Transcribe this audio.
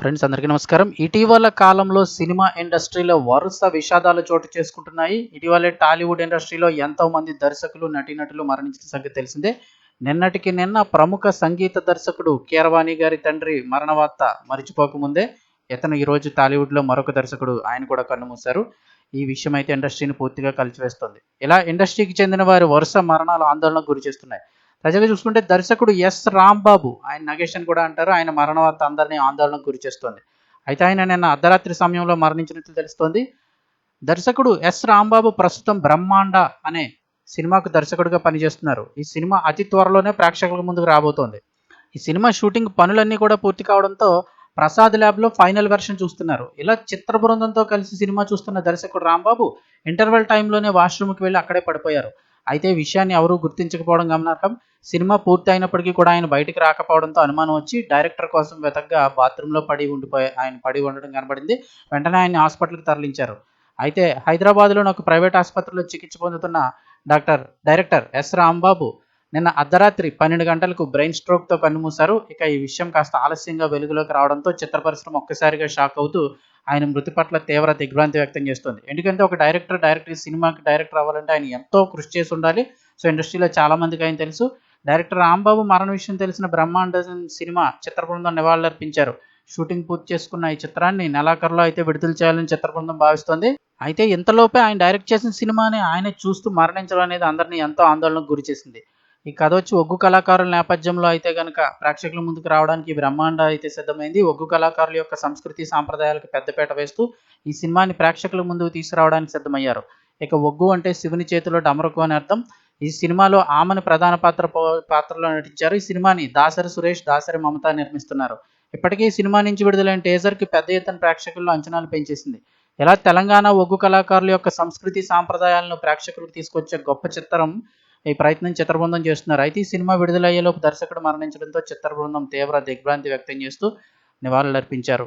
Friends అందరికీ నమస్కారం. ఇటీవల కాలంలో సినిమా ఇండస్ట్రీలో వరుస విషాదాలు చోటు చేసుకుంటున్నాయి. ఇటీవలే టాలీవుడ్ ఇండస్ట్రీలో ఎంతో మంది దర్శకులు నటీనటులు మరణించిన సంగతి తెలిసిందే. నిన్నటికి నిన్న ప్రముఖ సంగీత దర్శకుడు కీరవాణి గారి తండ్రి మరణ వార్త మరిచిపోకముందే ఇతను ఈరోజు టాలీవుడ్లో మరొక దర్శకుడు. ఆయన కూడా కన్నుమూశారు ఈ విషయం అయితే ఇండస్ట్రీని పూర్తిగా కలిచివేస్తుంది ఇలా ఇండస్ట్రీకి చెందిన వారి వరుస మరణాలు ఆందోళనకు గురి చేస్తున్నాయి. తాజాగా చూసుకుంటే దర్శకుడు ఎస్ రాంబాబు. ఆయన నగేష్ అని కూడా అంటారు. ఆయన మరణ వార్త అందరినీ ఆందోళనకు గురి చేస్తుంది. అయితే ఆయన నిన్న అర్ధరాత్రి సమయంలో మరణించినట్లు తెలుస్తోంది. దర్శకుడు ఎస్ రాంబాబు ప్రస్తుతం బ్రహ్మాండ అనే సినిమాకు దర్శకుడిగా పనిచేస్తున్నారు. ఈ సినిమా అతి త్వరలోనే ప్రేక్షకుల ముందుకు రాబోతోంది. ఈ సినిమా షూటింగ్ పనులన్నీ కూడా పూర్తి కావడంతో ప్రసాద్ ల్యాబ్లో ఫైనల్ వెర్షన్ చూస్తున్నారు. ఇలా చిత్ర బృందంతో కలిసి సినిమా చూస్తున్న దర్శకుడు రాంబాబు ఇంటర్వెల్ టైంలోనే వాష్రూమ్కి వెళ్ళి అక్కడే పడిపోయారు. అయితే విషయాన్ని ఎవరూ గుర్తించకపోవడం గమనార్హం. సినిమా పూర్తి అయినప్పటికీ కూడా ఆయన బయటకు రాకపోవడంతో అనుమానం వచ్చి డైరెక్టర్ కోసం వెతగ్గా బాత్రూంలో పడి ఉండిపోయి ఆయన పడి ఉండడం కనబడింది. వెంటనే ఆయన్ని హాస్పిటల్కి తరలించారు. అయితే హైదరాబాద్లోని ఒక ప్రైవేట్ ఆసుపత్రిలో చికిత్స పొందుతున్న డాక్టర్ డైరెక్టర్ ఎస్ రాంబాబు నిన్న అర్ధరాత్రి పన్నెండు గంటలకు బ్రెయిన్ స్ట్రోక్తో కన్నుమూశారు. ఇక ఈ విషయం కాస్త ఆలస్యంగా వెలుగులోకి రావడంతో చిత్ర పరిశ్రమ ఒక్కసారిగా షాక్ అవుతూ ఆయన మృతి పట్ల తీవ్ర దిగ్భ్రాంతి వ్యక్తం చేస్తుంది. ఎందుకంటే ఒక డైరెక్టర్ డైరెక్టర్ ఈ సినిమాకి డైరెక్టర్ అవ్వాలంటే ఆయన ఎంతో కృషి చేసి ఉండాలి. సో ఇండస్ట్రీలో చాలామందికి ఆయన తెలుసు. డైరెక్టర్ రాంబాబు మరణ విషయం తెలిసిన బ్రహ్మాండ సినిమా చిత్ర బృందం నివాళులర్పించారు షూటింగ్ పూర్తి చేసుకున్న ఈ చిత్రాన్ని నెలాఖరులో అయితే విడుదల చేయాలని చిత్ర బృందం భావిస్తోంది. అయితే ఇంతలోపే ఆయన డైరెక్ట్ చేసిన సినిమాని ఆయన చూస్తూ మరణించడం అనేది అందరినీ ఎంతో ఆందోళనకు గురి చేసింది. ఈ కథ వచ్చి ఒగ్గు కళాకారుల నేపథ్యంలో అయితే కనుక ప్రేక్షకుల ముందుకు రావడానికి బ్రహ్మాండ అయితే సిద్ధమైంది. ఒగ్గు కళాకారుల యొక్క సంస్కృతి సాంప్రదాయాలకు పెద్దపీట వేస్తూ ఈ సినిమాని ప్రేక్షకుల ముందుకు తీసుకురావడానికి సిద్ధమయ్యారు. ఇక ఒగ్గు అంటే శివుని చేతిలో డమరకు అని అర్థం. ఈ సినిమాలో ఆమెను ప్రధాన పాత్ర పాత్రలో నటించారు. ఈ సినిమాని దాసరి సురేష్ దాసరి మమత నిర్మిస్తున్నారు. ఇప్పటికే ఈ సినిమా నుంచి విడుదలైన టేజర్కి పెద్ద ఎత్తున ప్రేక్షకుల్లో అంచనాలు పెంచేసింది. ఇలా తెలంగాణ ఒగ్గు కళాకారుల యొక్క సంస్కృతి సాంప్రదాయాలను ప్రేక్షకులకు తీసుకొచ్చే గొప్ప చిత్రం ఈ ప్రయత్నం చిత్రబృందం చేస్తున్నారు. అయితే ఈ సినిమా విడుదలయ్యేలోపు దర్శకుడు మరణించడంతో చిత్ర బృందం తీవ్ర దిగ్భ్రాంతి వ్యక్తం చేస్తూ నివాళులర్పించారు.